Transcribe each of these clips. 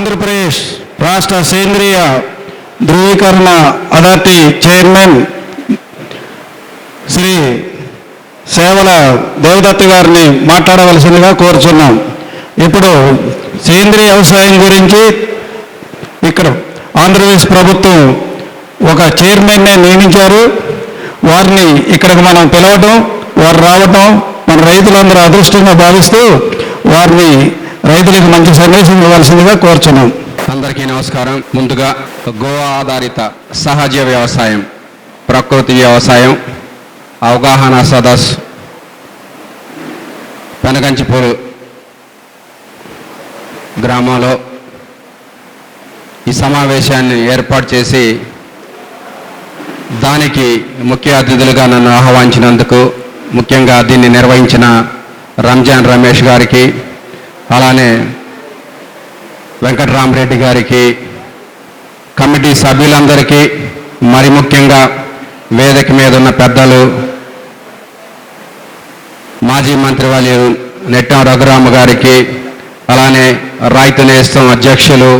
ఆంధ్రప్రదేశ్ రాష్ట్ర సేంద్రియ ధృవీకరణ అథారిటీ చైర్మన్ శ్రీ సేవల దేవదత్త గారిని మాట్లాడవలసిందిగా కోరుచున్నాం. ఇప్పుడు సేంద్రియ వ్యవసాయం గురించి ఇక్కడ ఆంధ్రప్రదేశ్ ప్రభుత్వం ఒక చైర్మన్నే నియమించారు. వారిని ఇక్కడికి మనం పిలవటం వారు రావటం మన రైతులందరూ అదృష్టంగా భావిస్తూ వారిని రైతులకు మంచి సందేశం ఇవ్వాల్సిందిగా కోరుచున్నాం. అందరికీ నమస్కారం. ముందుగా గో ఆధారిత సహజ వ్యవసాయం ప్రకృతి వ్యవసాయం అవగాహన సదస్సు పెనగంచిపూరు గ్రామంలో ఈ సమావేశాన్ని ఏర్పాటు చేసి దానికి ముఖ్య అతిథులుగా నన్ను ఆహ్వానించినందుకు ముఖ్యంగా దీన్ని నిర్వహించిన రంజాన్ రమేష్ గారికి అలానే వెంకటరామరెడ్డి గారికి కమిటీ సభ్యులందరికీ మరి ముఖ్యంగా వేదిక మీద ఉన్న పెద్దలు మాజీ మంత్రివర్యులు నెట్టం రఘురామ గారికి అలానే రైతు నేస్తం అధ్యక్షులు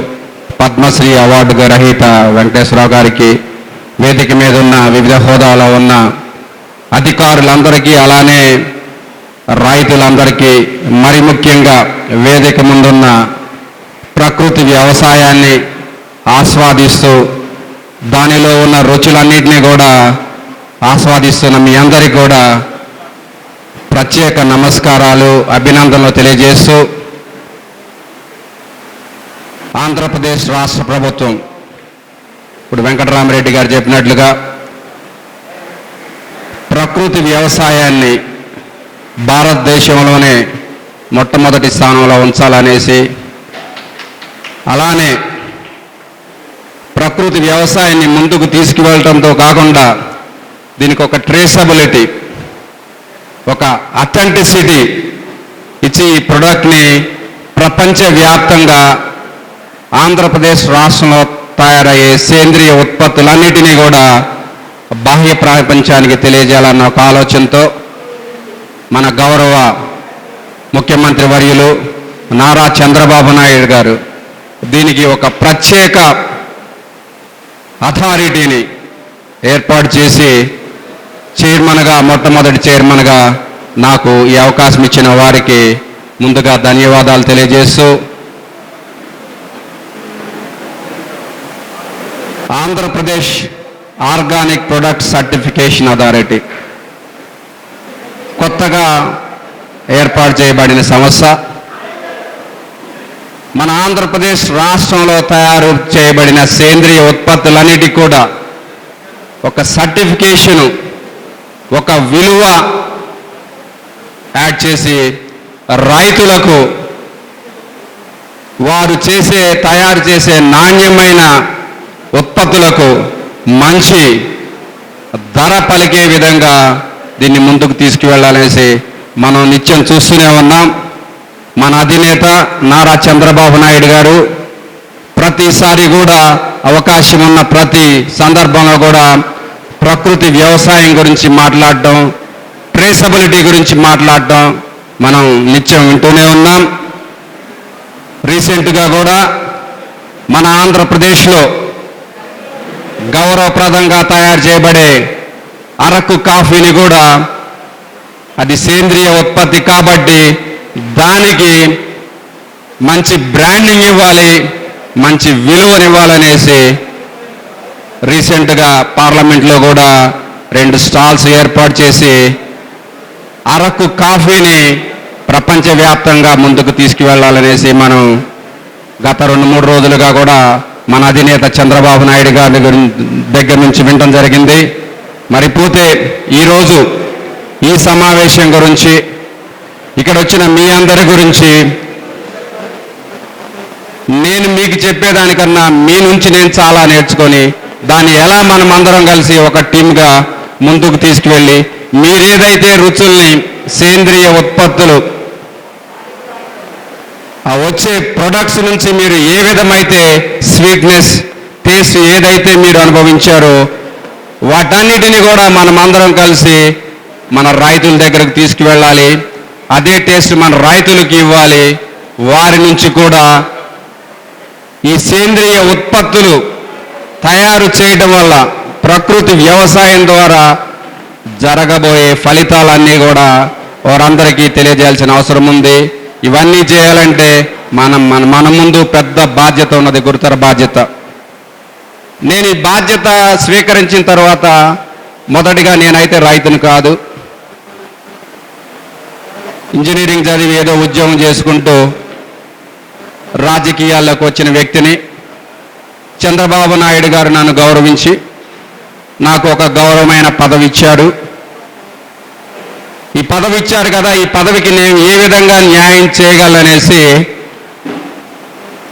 పద్మశ్రీ అవార్డు గ్రహీత వెంకటేశ్వరరావు గారికి వేదిక మీద ఉన్న వివిధ హోదాలో ఉన్న అధికారులందరికీ అలానే రైతులందరికీ మరి ముఖ్యంగా వేదిక ముందున్న ప్రకృతి వ్యవసాయాన్ని ఆస్వాదిస్తూ దానిలో ఉన్న రుచులన్నింటినీ కూడా ఆస్వాదిస్తున్న మీ అందరికీ కూడా ప్రత్యేక నమస్కారాలు అభినందనలు తెలియజేస్తూ ఆంధ్రప్రదేశ్ రాష్ట్ర ప్రభుత్వం ఇప్పుడు వెంకటరామరెడ్డి గారు చెప్పినట్లుగా ప్రకృతి వ్యవసాయాన్ని భారతదేశంలోనే మొట్టమొదటి స్థానంలో ఉంచాలనేసి అలానే ప్రకృతి వ్యవసాయాన్ని ముందుకు తీసుకువెళ్ళటంతో కాకుండా దీనికి ఒక ట్రేసబిలిటీ ఒక అథెంటిసిటీ ఇచ్చి ఈ ప్రొడక్ట్ని ప్రపంచవ్యాప్తంగా ఆంధ్రప్రదేశ్ రాష్ట్రంలో తయారయ్యే సేంద్రియ ఉత్పత్తులన్నిటినీ కూడా బాహ్య ప్రపంచానికి తెలియజేయాలన్న ఒక ఆలోచనతో మన గౌరవ ముఖ్యమంత్రి వర్యులు నారా చంద్రబాబు నాయుడు గారు. దీనికి ఒక ప్రత్యేక అథారిటీని ఏర్పాటు చేసి చైర్మన్గా మొట్టమొదటి చైర్మన్గా నాకు ఈ అవకాశం ఇచ్చిన వారికి ముందుగా ధన్యవాదాలు తెలియజేస్తూ Andhra Pradesh organic product certification authority కొత్తగా ఏర్పాటు చేయబడిన సంస్థ మన ఆంధ్రప్రదేశ్ రాష్ట్రంలో తయారు చేయబడిన సేంద్రియ ఉత్పత్తులన్నిటి కూడా ఒక సర్టిఫికేషను ఒక విలువ యాడ్ చేసి రైతులకు వారు చేసే తయారు చేసే నాణ్యమైన ఉత్పత్తులకు మంచి ధర పలికే విధంగా దీన్ని ముందుకు తీసుకువెళ్ళాలనేసి మనం నిత్యం చూస్తూనే ఉన్నాం. మన అధినేత నారా చంద్రబాబు నాయుడు గారు ప్రతిసారి కూడా అవకాశం ఉన్న ప్రతి సందర్భంలో కూడా ప్రకృతి వ్యవసాయం గురించి మాట్లాడడం ట్రేసబిలిటీ గురించి మాట్లాడడం మనం నిత్యం వింటూనే ఉన్నాం. రీసెంట్గా కూడా మన ఆంధ్రప్రదేశ్లో గౌరవప్రదంగా తయారు చేయబడే అరకు కాఫీని కూడా అది సేంద్రియ ఉత్పత్తి కాబట్టి దానికి మంచి బ్రాండింగ్ ఇవ్వాలి మంచి విలువనివ్వాలనేసి రీసెంట్గా పార్లమెంట్లో కూడా రెండు స్టాల్స్ ఏర్పాటు చేసి అరకు కాఫీని ప్రపంచవ్యాప్తంగా ముందుకు తీసుకువెళ్ళాలనేసి మనం గత రెండు మూడు రోజులుగా కూడా మన అధినేత చంద్రబాబు నాయుడు గారి దగ్గర నుంచి వినటం జరిగింది. మరి పోతే ఈరోజు ఈ సమావేశం గురించి ఇక్కడ వచ్చిన మీ అందరి గురించి నేను మీకు చెప్పేదానికన్నా మీ నుంచి నేను చాలా నేర్చుకొని దాన్ని ఎలా మనం అందరం కలిసి ఒక టీమ్గా ముందుకు తీసుకువెళ్ళి మీరేదైతే రుచుల్ని సేంద్రియ ఉత్పత్తులు ఆ వచ్చే ప్రొడక్ట్స్ నుంచి మీరు ఏ విధమైతే స్వీట్నెస్ టేస్ట్ ఏదైతే మీరు అనుభవించారో వాటన్నిటిని కూడా మనం అందరం కలిసి మన రైతుల దగ్గరకు తీసుకువెళ్ళాలి. అదే టేస్ట్ మన రైతులకు ఇవ్వాలి. వారి నుంచి కూడా ఈ సేంద్రియ ఉత్పత్తులు తయారు చేయడం వల్ల ప్రకృతి వ్యవసాయం ద్వారా జరగబోయే ఫలితాలన్నీ కూడా వారందరికీ తెలియజేయాల్సిన అవసరం ఉంది. ఇవన్నీ చేయాలంటే మనం మన మన ముందు పెద్ద బాధ్యత ఉన్నది గురుతర బాధ్యత. నేను ఈ బాధ్యత స్వీకరించిన తర్వాత మొదటిగా నేనైతే రైతును కాదు. ఇంజనీరింగ్ చదివి ఏదో ఉద్యోగం చేసుకుంటూ రాజకీయాల్లోకి వచ్చిన వ్యక్తిని చంద్రబాబు నాయుడు గారు నన్ను గౌరవించి నాకు ఒక గౌరవమైన పదవి ఇచ్చాడు. ఈ పదవి ఇచ్చారు కదా ఈ పదవికి నేను ఏ విధంగా న్యాయం చేయగలనేసి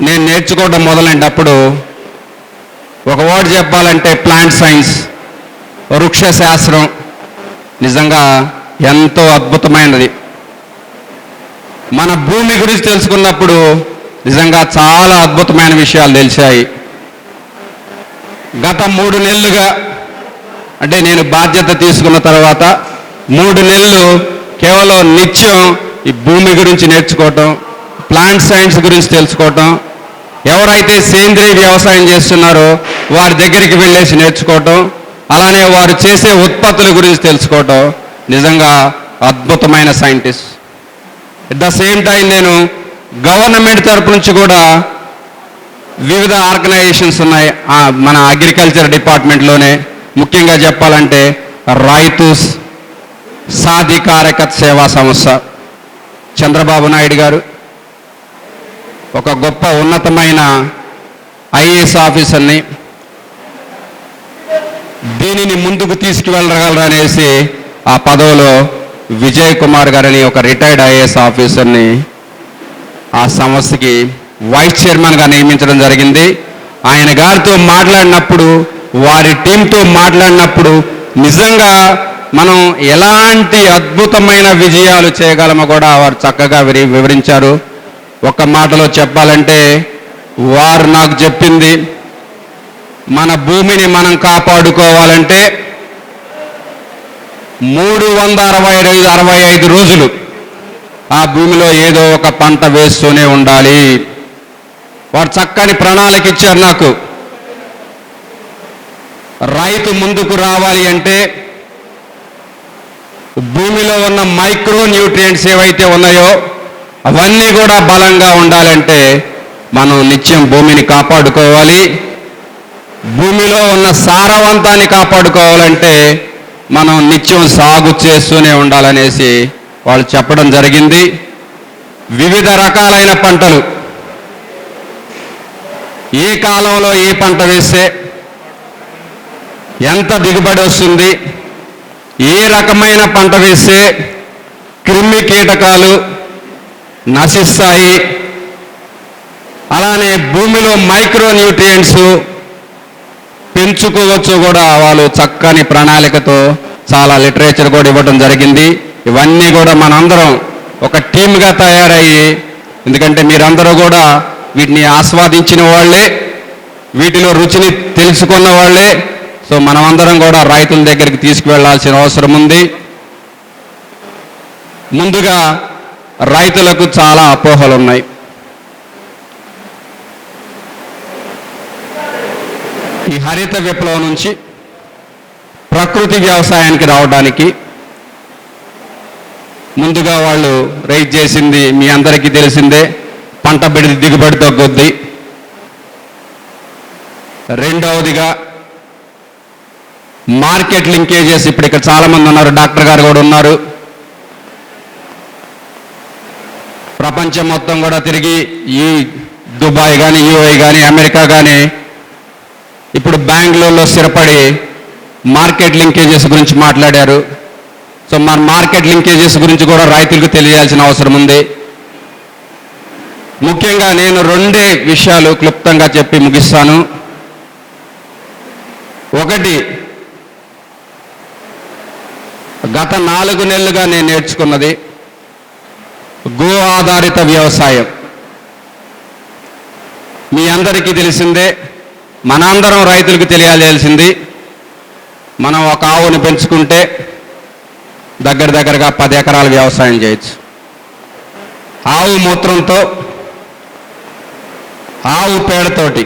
నేను నేర్చుకోవడం మొదలైనప్పుడు ఒక వర్డ్ చెప్పాలంటే ప్లాంట్ సైన్స్ వృక్ష శాస్త్రం నిజంగా ఎంతో అద్భుతమైనది. మన భూమి గురించి తెలుసుకున్నప్పుడు నిజంగా చాలా అద్భుతమైన విషయాలు తెలిసాయి. గత మూడు నెలలుగా అంటే నేను బాధ్యత తీసుకున్న తర్వాత మూడు నెలలు కేవలం నిత్యం ఈ భూమి గురించి నేర్చుకోవటం ప్లాంట్ సైన్స్ గురించి తెలుసుకోవటం ఎవరైతే సేంద్రియ వ్యవసాయం చేస్తున్నారో వారి దగ్గరికి వెళ్ళేసి నేర్చుకోవటం అలానే వారు చేసే ఉత్పత్తుల గురించి తెలుసుకోవటం నిజంగా అద్భుతమైన scientist. At the same time నేను గవర్నమెంట్ తరపు నుంచి కూడా వివిధ ఆర్గనైజేషన్స్ ఉన్నాయి. మన అగ్రికల్చర్ డిపార్ట్మెంట్లోనే. ముఖ్యంగా చెప్పాలంటే రైతు సాధికారక సేవా సంస్థ. చంద్రబాబు నాయుడు గారు ఒక గొప్ప ఉన్నతమైన ఐఏఎస్ ఆఫీసర్ని దీనిని ముందుకు తీసుకువెళ్ళగలరు అనేసి ఆ పదవిలో విజయ్ కుమార్ గారని ఒక రిటైర్డ్ ఐఏఎస్ ఆఫీసర్ని ఆ సంస్థకి వైస్ చైర్మన్గా నియమించడం జరిగింది. ఆయన గారితో మాట్లాడినప్పుడు వారి టీంతో మాట్లాడినప్పుడు నిజంగా మనం ఎలాంటి అద్భుతమైన విజయాలు చేయగలమో కూడా వారు చక్కగా వివరించారు. ఒక మాటలో చెప్పాలంటే వారు నాకు చెప్పింది మన భూమిని మనం కాపాడుకోవాలంటే మూడు వంద అరవై ఐదు అరవై ఐదు రోజులు ఆ భూమిలో ఏదో ఒక పంట వేస్తూనే ఉండాలి. వారు చక్కని ప్రణాళిక ఇచ్చారు నాకు. రైతు ముందుకు రావాలి అంటే భూమిలో ఉన్న మైక్రో న్యూట్రియంట్స్ ఏవైతే ఉన్నాయో అవన్నీ కూడా బలంగా ఉండాలంటే మనం నిత్యం భూమిని కాపాడుకోవాలి. భూమిలో ఉన్న సారవంతాన్ని కాపాడుకోవాలంటే మనం నిత్యం సాగు చేస్తూనే ఉండాలనేసి వాళ్ళు చెప్పడం జరిగింది. వివిధ రకాలైన పంటలు. ఏ కాలంలో ఏ పంట వేస్తే ఎంత దిగుబడి వస్తుంది? ఏ రకమైన పంట వేస్తే క్రిమి కీటకాలు నశిస్తాయి. అలానే భూమిలో మైక్రో న్యూట్రియంట్స్ పెంచుకోవచ్చు కూడా. వాళ్ళు చక్కని ప్రణాళికతో చాలా లిటరేచర్ కూడా ఇవ్వడం జరిగింది. ఇవన్నీ కూడా మనందరం ఒక టీమ్గా తయారయ్యి ఎందుకంటే మీరందరూ కూడా వీటిని ఆస్వాదించిన వాళ్ళే వీటిలో రుచిని తెలుసుకున్న వాళ్ళే. సో మనమందరం కూడా రైతుల దగ్గరికి తీసుకువెళ్ళాల్సిన అవసరం ఉంది. ముందుగా రైతులకు చాలా అపోహలు ఉన్నాయి ఈ హరిత విప్లవం నుంచి ప్రకృతి వ్యవసాయానికి రావడానికి ముందుగా వాళ్ళు రైజ్ చేసింది మీ అందరికీ తెలిసిందే పంట బిడిది దిగుబడి తగ్గుద్ది రెండవదిగా మార్కెట్ లింకేజెస్ ఇప్పుడు ఇక్కడ చాలామంది ఉన్నారు డాక్టర్ గారు కూడా ఉన్నారు. ప్రపంచం మొత్తం కూడా తిరిగి ఈ దుబాయ్ కానీ యూఏ కానీ అమెరికా కానీ ఇప్పుడు బెంగళూరులో స్థిరపడి మార్కెట్ లింకేజెస్ గురించి మాట్లాడారు. సో మన మార్కెట్ లింకేజెస్ గురించి కూడా రైతులకు తెలియాల్సిన అవసరం ఉంది. ముఖ్యంగా నేను రెండే విషయాలు క్లుప్తంగా చెప్పి ముగిస్తాను. ఒకటి గత నాలుగు నెలలుగా నేను నేర్చుకున్నది గో ఆధారిత వ్యవసాయం. మీ అందరికీ తెలిసిందే మనందరం రైతులకు తెలియాల్సింది మనం ఒక ఆవుని పెంచుకుంటే దగ్గర దగ్గరగా పది ఎకరాల వ్యవసాయం చేయొచ్చు. ఆవు మూత్రంతో ఆవు పేడతోటి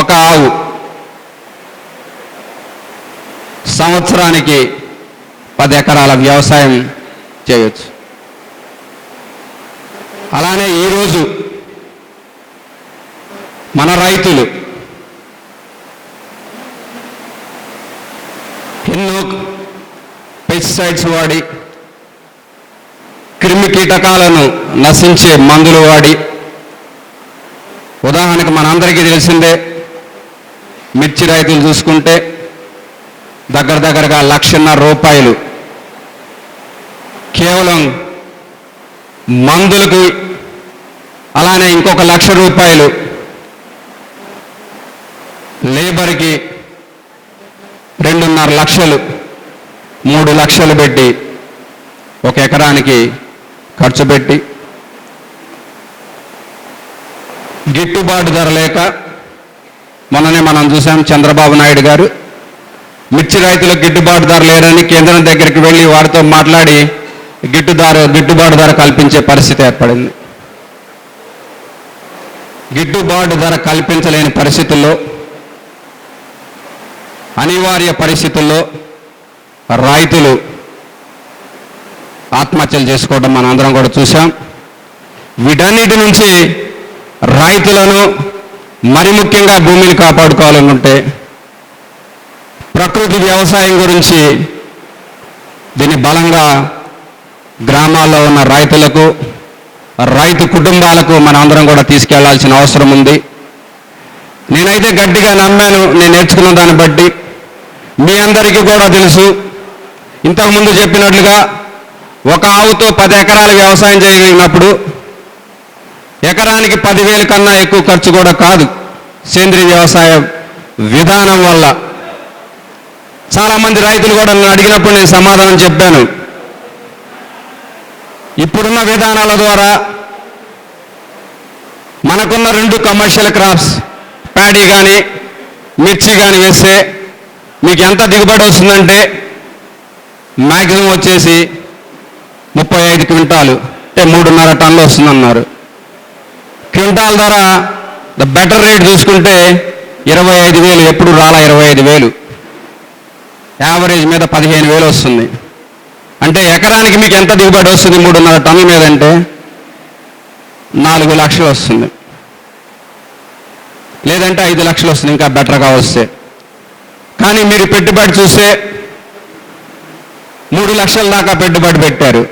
ఒక ఆవు సంవత్సరానికి పది ఎకరాల వ్యవసాయం చేయొచ్చు. అలానే ఈరోజు మన రైతులు ఎన్నో పెస్టిసైడ్స్ వాడి క్రిమి కీటకాలను నశించే మందులు వాడి. ఉదాహరణకు మనందరికీ తెలిసిందే మిర్చి రైతులు చూసుకుంటే దగ్గర దగ్గరగా లక్షన్నర రూపాయలు కేవలం మందులకు అలానే ఇంకొక లక్ష రూపాయలు లేబర్కి రెండున్నర లక్షలు మూడు లక్షలు పెట్టి ఒక ఎకరానికి ఖర్చు పెట్టి గిట్టుబాటు ధర లేక మొన్ననే మనం చూసాం చంద్రబాబు నాయుడు గారు మిర్చి రైతులకు గిట్టుబాటు ధర లేరని కేంద్రం దగ్గరికి వెళ్ళి వారితో మాట్లాడి గిట్టుదారు గిట్టుబాటు ధర కల్పించే పరిస్థితి ఏర్పడింది. గిట్టుబాటు ధర కల్పించలేని పరిస్థితుల్లో అనివార్య పరిస్థితుల్లో రైతులు ఆత్మహత్యలు చేసుకోవడం మనం అందరం కూడా చూసాం వీటన్నిటి నుంచి రైతులను మరి ముఖ్యంగా భూమిని కాపాడుకోవాలనుకుంటే ప్రకృతి వ్యవసాయం గురించి దీన్ని బలంగా గ్రామాల్లో ఉన్న రైతులకు రైతు కుటుంబాలకు మన అందరం కూడా తీసుకెళ్ళాల్సిన అవసరం ఉంది. నేనైతే గట్టిగా నమ్మాను నేను నేర్చుకున్న దాన్ని బట్టి. మీ అందరికీ కూడా తెలుసు ఇంతకుముందు చెప్పినట్లుగా ఒక ఆవుతో పది ఎకరాలు వ్యవసాయం చేయగలిగినప్పుడు ఎకరానికి పదివేల కన్నా ఎక్కువ ఖర్చు కూడా కాదు సేంద్రీయ వ్యవసాయ విధానం వల్ల. చాలామంది రైతులు కూడా నన్ను అడిగినప్పుడు నేను సమాధానం చెప్పాను. ఇప్పుడున్న విధానాల ద్వారా మనకున్న రెండు కమర్షియల్ క్రాప్స్ ప్యాడీ కానీ మిర్చి కానీ వేస్తే మీకు ఎంత దిగుబడి వస్తుందంటే మ్యాక్సిమం వచ్చేసి ముప్పై ఐదు క్వింటాలు అంటే మూడున్నర టన్నులు వస్తుందన్నారు. క్వింటాల్ ధర ద బెటర్ రేట్ చూసుకుంటే ఇరవై ఐదు వేలు ఎప్పుడు రాలా ఇరవై ఐదు వేలు. యావరేజ్ మీద పదిహేను వేలు వస్తుంది. అంటే ఎకరానికి మీకు ఎంత దిగుబడి వస్తుంది మూడున్నర టన్నుల మీద అంటే? నాలుగు లక్షలు వస్తుంది. లేదంటే ఐదు లక్షలు వస్తుంది ఇంకా బెటర్గా వస్తే. కానీ మీరు పెట్టుబడి చూస్తే మూడు లక్షల దాకా పెట్టుబడి పెట్టారు.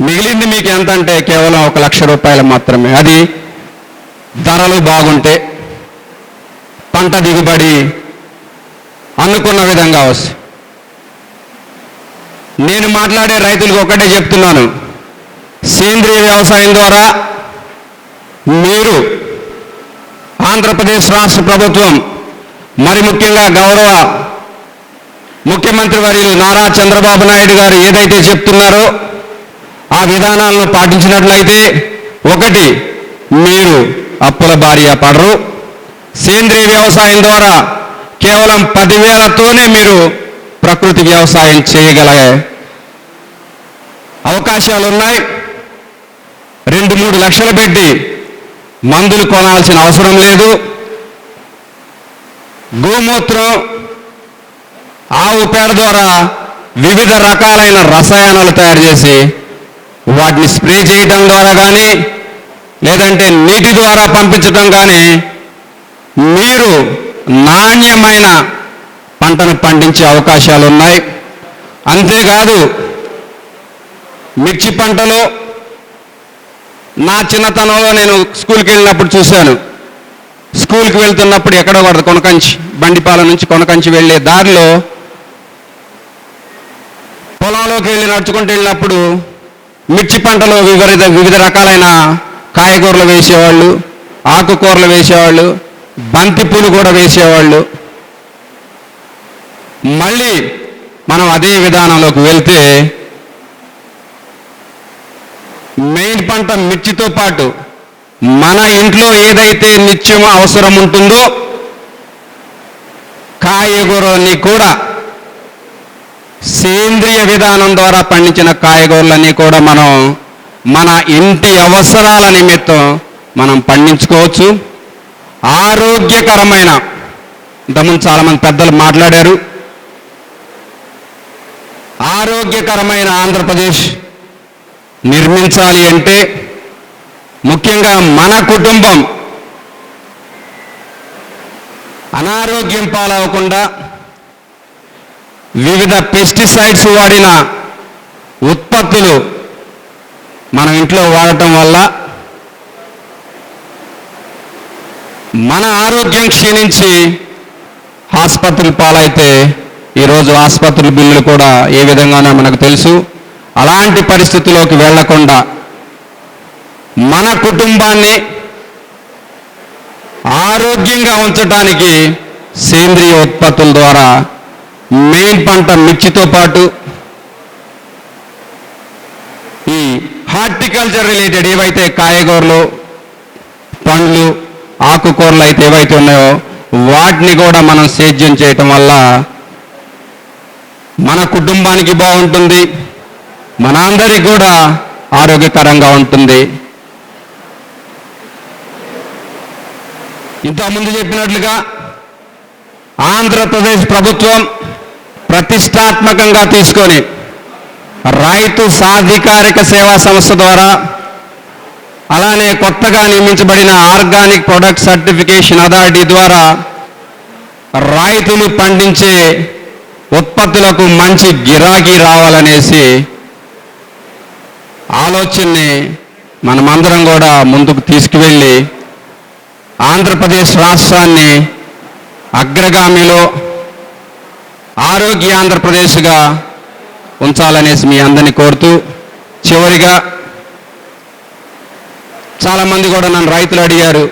మిగిలింది మీకు ఎంత అంటే కేవలం ఒక లక్ష రూపాయలు మాత్రమే. అది ధరలు బాగుంటే పంట దిగుబడి అనుకున్న విధంగా వస్తుంది. నేను మాట్లాడే రైతులకు ఒకటే చెప్తున్నాను. సేంద్రియ వ్యవసాయం ద్వారా మీరు ఆంధ్రప్రదేశ్ రాష్ట్ర ప్రభుత్వం మరి ముఖ్యంగా గౌరవ ముఖ్యమంత్రి వర్యులు నారా చంద్రబాబు నాయుడు గారు ఏదైతే చెప్తున్నారో ఆ విధానాలను పాటించినట్లయితే ఒకటి మీరు అప్పుల బారియ పడరు. సేంద్రియ వ్యవసాయం ద్వారా కేవలం పదివేలతోనే మీరు ప్రకృతి వ్యవసాయం చేయగల అవకాశాలు ఉన్నాయి రెండు మూడు లక్షలు పెట్టి మందులు కొనాల్సిన అవసరం లేదు. గోమూత్రం ఆవు పేడ ద్వారా వివిధ రకాలైన రసాయనాలు తయారు చేసి వాటిని స్ప్రే చేయటం ద్వారా కానీ లేదంటే నీటి ద్వారా పంపించటం కానీ మీరు నాణ్యమైన పంటను పండించే అవకాశాలు ఉన్నాయి అంతేకాదు మిర్చి పంటలో నా చిన్నతనంలో నేను స్కూల్కి వెళ్ళినప్పుడు చూశాను. స్కూల్కి వెళ్తున్నప్పుడు ఎక్కడో పడదు కొనకంచి బండిపాలెం నుంచి కొనకంచి వెళ్ళే దారిలో పొలంలోకి వెళ్ళి నడుచుకుంటూ వెళ్ళినప్పుడు మిర్చి పంటలో వివిధ వివిధ రకాలైన కాయగూరలు వేసేవాళ్ళు ఆకుకూరలు వేసేవాళ్ళు బంతి పూలు కూడా వేసేవాళ్ళు. మళ్ళీ మనం అదే విధానంలోకి వెళ్తే మెయిన్ పంట మిర్చితో పాటు మన ఇంట్లో ఏదైతే నిత్యం అవసరం ఉంటుందో కాయగూరలన్నీ కూడా సేంద్రియ విధానం ద్వారా పండించిన కాయగూరలన్నీ కూడా మనం మన ఇంటి అవసరాల నిమిత్తం మనం పండించుకోవచ్చు. ఆరోగ్యకరమైన ఇంతకుముందు చాలామంది పెద్దలు మాట్లాడారు ఆరోగ్యకరమైన ఆంధ్రప్రదేశ్ నిర్మించాలి అంటే ముఖ్యంగా మన కుటుంబం అనారోగ్యం పాలవకుండా వివిధ పెస్టిసైడ్స్ వాడిన ఉత్పత్తులు మనం ఇంట్లో వాడటం వల్ల మన ఆరోగ్యం క్షీణించి ఆసుపత్రుల పాలైతే ఈరోజు ఆసుపత్రి బిల్లులు కూడా ఏ విధంగానో మనకు తెలుసు. అలాంటి పరిస్థితిలోకి వెళ్ళకుండా మన కుటుంబాన్ని ఆరోగ్యంగా ఉంచడానికి సేంద్రియ ఉత్పత్తుల ద్వారా మెయిన్ పంట మిర్చితో పాటు ఈ హార్టికల్చర్ రిలేటెడ్ ఏవైతే కాయగూరలు పండ్లు ఆకుకూరలు అయితే ఏవైతే ఉన్నాయో వాటిని కూడా మనం సేద్యం చేయటం వల్ల మన కుటుంబానికి బాగుంటుంది మనందరికి కూడా ఆరోగ్యకరంగా ఉంటుంది. ఇంతకుముందు చెప్పినట్లుగా ఆంధ్రప్రదేశ్ ప్రభుత్వం ప్రతిష్టాత్మకంగా తీసుకొని రైతు సాధికారిక సేవా సంస్థ ద్వారా అలానే కొత్తగా నియమించబడిన ఆర్గానిక్ ప్రొడక్ట్ సర్టిఫికేషన్ అథారిటీ ద్వారా రైతులు పండించే ఉత్పత్తులకు మంచి గిరాకీ రావాలనేసి ఆలోచనని మనమందరం కూడా ముందుకు తీసుకువెళ్ళి ఆంధ్రప్రదేశ్ రాష్ట్రాన్ని అగ్రగామిలో ఆరోగ్య ఆంధ్రప్రదేశ్గా ఉంచాలనేసి మీ అందరినీ కోరుతూ చివరిగా చాలామంది కూడా నన్ను రైతులు అడిగారు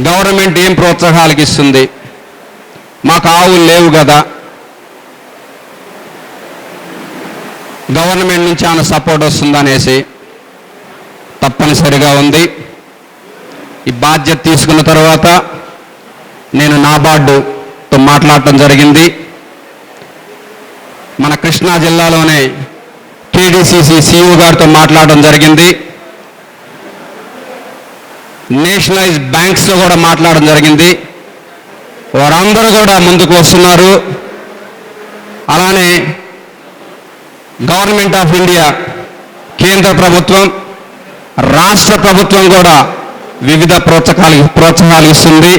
గవర్నమెంట్ ఏం ప్రోత్సాహాలకు ఇస్తుంది మాకు ఆవులు లేవు కదా. గవర్నమెంట్ నుంచి ఆయన సపోర్ట్ వస్తుందనేసి తప్పనిసరిగా ఉంది. ఈ బాధ్యత తీసుకున్న తర్వాత నేను నాబార్డుతో మాట్లాడటం జరిగింది. మన కృష్ణా జిల్లాలోనే టీడీసీసీ సిఇఓ గారితో మాట్లాడడం జరిగింది. నేషనలైజ్ బ్యాంక్స్లో కూడా మాట్లాడడం జరిగింది. వారందరూ కూడా ముందుకు వస్తున్నారు. అలానే గవర్నమెంట్ ఆఫ్ ఇండియా కేంద్ర ప్రభుత్వం రాష్ట్ర ప్రభుత్వం కూడా వివిధ ప్రోత్సాహాలు ప్రోత్సాహాలు ఇస్తుంది.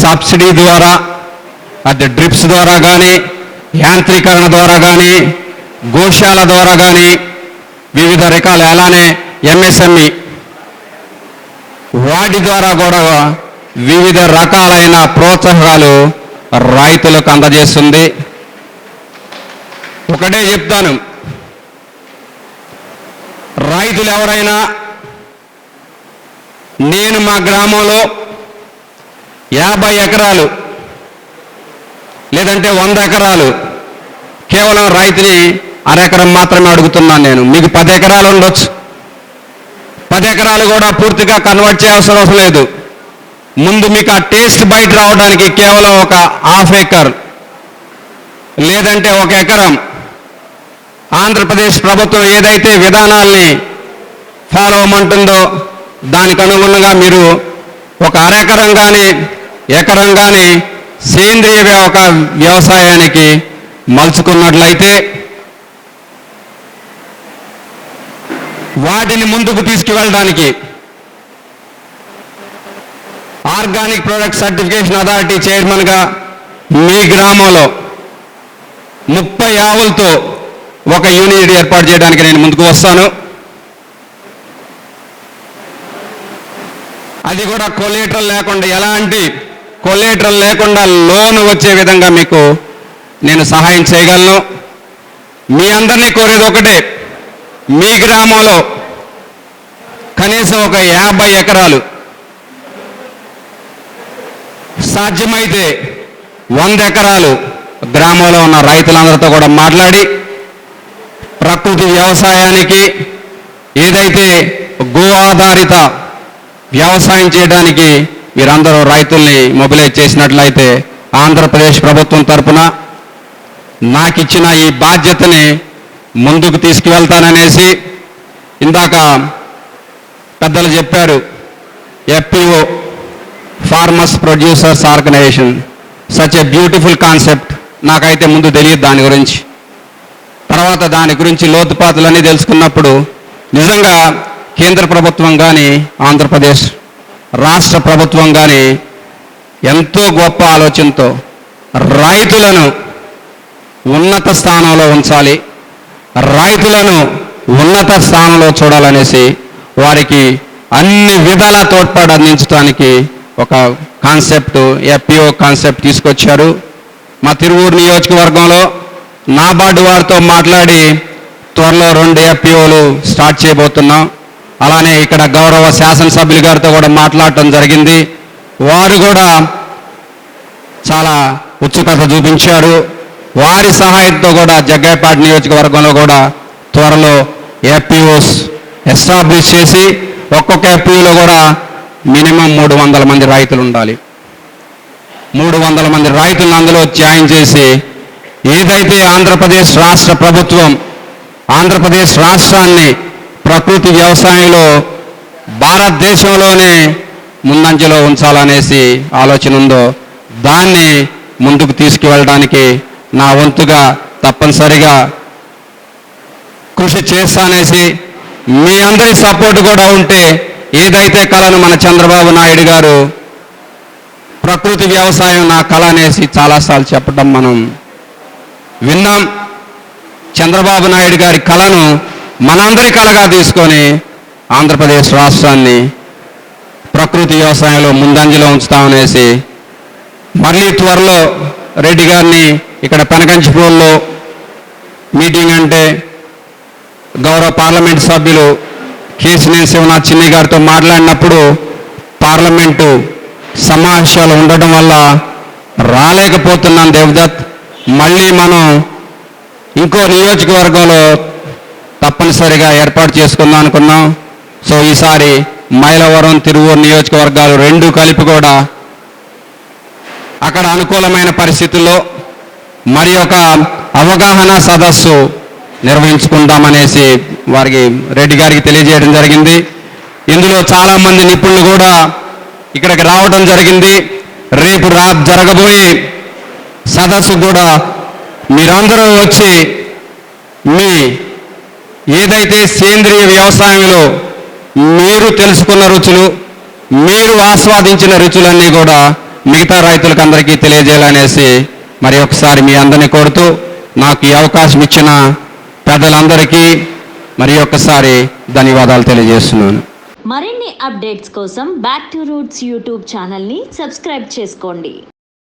సబ్సిడీ ద్వారా అది డ్రిప్స్ ద్వారా కానీ యాంత్రీకరణ ద్వారా కానీ గోశాల ద్వారా కానీ వివిధ రకాల అలానే ఎంఎస్ఎంఈ వాటి ద్వారా కూడా వివిధ రకాలైన ప్రోత్సాహాలు రైతులకు అందజేస్తుంది. ఒకటే చెప్తాను. రైతులు ఎవరైనా నేను మా గ్రామంలో యాభై ఎకరాలు లేదంటే వంద ఎకరాలు కేవలం రైతుని అరెకరం మాత్రమే అడుగుతున్నాను నేను. మీకు పది ఎకరాలు ఉండొచ్చు. పది ఎకరాలు కూడా పూర్తిగా కన్వర్ట్ చేయాల్సిన అవసరం లేదు. ముందు మీకు ఆ టేస్ట్ బయట రావడానికి కేవలం ఒక హాఫ్ ఎకర్ లేదంటే ఒక ఎకరం. ఆంధ్రప్రదేశ్ ప్రభుత్వం ఏదైతే విధానాల్ని ఫాలో అవ్వమంటుందో దానికి అనుగుణంగా మీరు ఒక అరెకరం కానీ ఎకరం కానీ సేంద్రియ ఒక వ్యవసాయానికి మలుచుకున్నట్లయితే వాటిని ముందుకు తీసుకువెళ్ళడానికి ఆర్గానిక్ ప్రొడక్ట్ సర్టిఫికేషన్ అథారిటీ చైర్మన్గా మీ గ్రామంలో ముప్పై ఆవులతో ఒక యూనిట్ ఏర్పాటు చేయడానికి నేను ముందుకు వస్తాను. అది కూడా కొలేటరల్ లేకుండా ఎలాంటి కొలేటరల్ లేకుండా లోన్ వచ్చే విధంగా మీకు నేను సహాయం చేయగలను. మీ అందరినీ కోరేది ఒకటే మీ గ్రామంలో కనీసం ఒక యాభై ఎకరాలు సాధ్యమైతే వంద ఎకరాలు గ్రామంలో ఉన్న రైతులందరితో కూడా మాట్లాడి ప్రకృతి వ్యవసాయానికి ఏదైతే గో ఆధారిత వ్యవసాయం చేయడానికి మీరందరూ రైతుల్ని మొబిలైజ్ చేసినట్లయితే ఆంధ్రప్రదేశ్ ప్రభుత్వం తరఫున నాకు ఇచ్చిన ఈ బాధ్యతని ముందుకు తీసుకువెళ్తాననేసి ఇందాక పెద్దలు చెప్పారు FPO farmers producers organisation such a beautiful concept నాకైతే ముందు తెలియదు దాని గురించి. తర్వాత దాని గురించి లోతుపాతులన్నీ తెలుసుకున్నప్పుడు నిజంగా కేంద్ర ప్రభుత్వం కానీ ఆంధ్రప్రదేశ్ రాష్ట్ర ప్రభుత్వం కానీ ఎంతో గొప్ప ఆలోచనతో రైతులను ఉన్నత స్థానంలో ఉంచాలి. రైతులను ఉన్నత స్థానంలో చూడాలనేసి వారికి అన్ని విధాల తోడ్పాటు అందించడానికి ఒక కాన్సెప్ట్ ఎఫ్పిఓ కాన్సెప్ట్ తీసుకొచ్చారు. మా తిరువూరు నియోజకవర్గంలో నాబార్డు వారితో మాట్లాడి త్వరలో రెండు ఎఫ్పిఓలు స్టార్ట్ చేయబోతున్నాం. అలానే ఇక్కడ గౌరవ శాసనసభ్యులు గారితో కూడా మాట్లాడటం జరిగింది. వారు కూడా చాలా ఉత్సుకత చూపించారు. వారి సహాయంతో కూడా జగ్గైపాటి నియోజకవర్గంలో కూడా త్వరలో ఎఫ్పిఓస్ ఎస్టాబ్లిష్ చేసి ఒక్కొక్క ఎఫ్పిఓలో కూడా మినిమం మూడు వందల మంది రైతులు ఉండాలి. మూడు వందల మంది రైతులను అందులో జాయిన్ చేసి ఏదైతే ఆంధ్రప్రదేశ్ రాష్ట్ర ప్రభుత్వం ఆంధ్రప్రదేశ్ రాష్ట్రాన్ని ప్రకృతి వ్యవసాయంలో భారతదేశంలోనే ముందంజలో ఉంచాలనేసి ఆలోచన ఉందో దాన్ని ముందుకు తీసుకువెళ్ళడానికి నా వంతుగా తప్పనిసరిగా కృషి చేస్తానేసి మీ అందరి సపోర్ట్ కూడా ఉంటే ఏదైతే కళను మన చంద్రబాబు నాయుడు గారు ప్రకృతి వ్యవసాయం నా కళ అనేసి చాలాసార్లు చెప్పడం మనం విన్నాం. చంద్రబాబు నాయుడు గారి కళను మనందరి కళగా తీసుకొని ఆంధ్రప్రదేశ్ రాష్ట్రాన్ని ప్రకృతి వ్యవసాయంలో ముందంజలో ఉంచుతామనేసి మళ్ళీ త్వరలో రెడ్డి గారిని ఇక్కడ పెనకంచిపూర్లో మీటింగ్ అంటే గౌరవ పార్లమెంట్ సభ్యులు కేసినేని శివనాథ్ చిన్ని గారితో మాట్లాడినప్పుడు పార్లమెంటు సమావేశాలు ఉండడం వల్ల రాలేకపోతున్నాను దేవదత్. మళ్ళీ మనం ఇంకో నియోజకవర్గంలో తప్పనిసరిగా ఏర్పాటు చేసుకుందాం అనుకున్నాం. సో ఈసారి మైలవరం తిరువూరు నియోజకవర్గాలు రెండు కలిపి కూడా అక్కడ అనుకూలమైన పరిస్థితుల్లో మరి ఒక అవగాహన సదస్సు నిర్వహించుకుందామనేసి వారికి రెడ్డి గారికి తెలియజేయడం జరిగింది. ఇందులో చాలామంది నిపుణులు కూడా ఇక్కడికి రావడం జరిగింది. రేపు రా జరగబోయే సదస్సు కూడా మీరందరూ వచ్చి మీ ఏదైతే సేంద్రియ వ్యవసాయంలో మీరు తెలుసుకున్న రుచులు మీరు ఆస్వాదించిన రుచులన్నీ కూడా మిగతా రైతులకు అందరికీ తెలియజేయాలనేసి మరి ఒకసారి మీ అందరినీ కోరుతూ నాకు ఈ అవకాశం ఇచ్చిన పెద్దలందరికీ మరి ఒక్కసారి ధన్యవాదాలు తెలియజేస్తున్నాను. మరిన్ని అప్డేట్స్ కోసం బ్యాక్ టు రూట్స్ యూట్యూబ్ ఛానల్ని సబ్స్క్రైబ్ చేసుకోండి.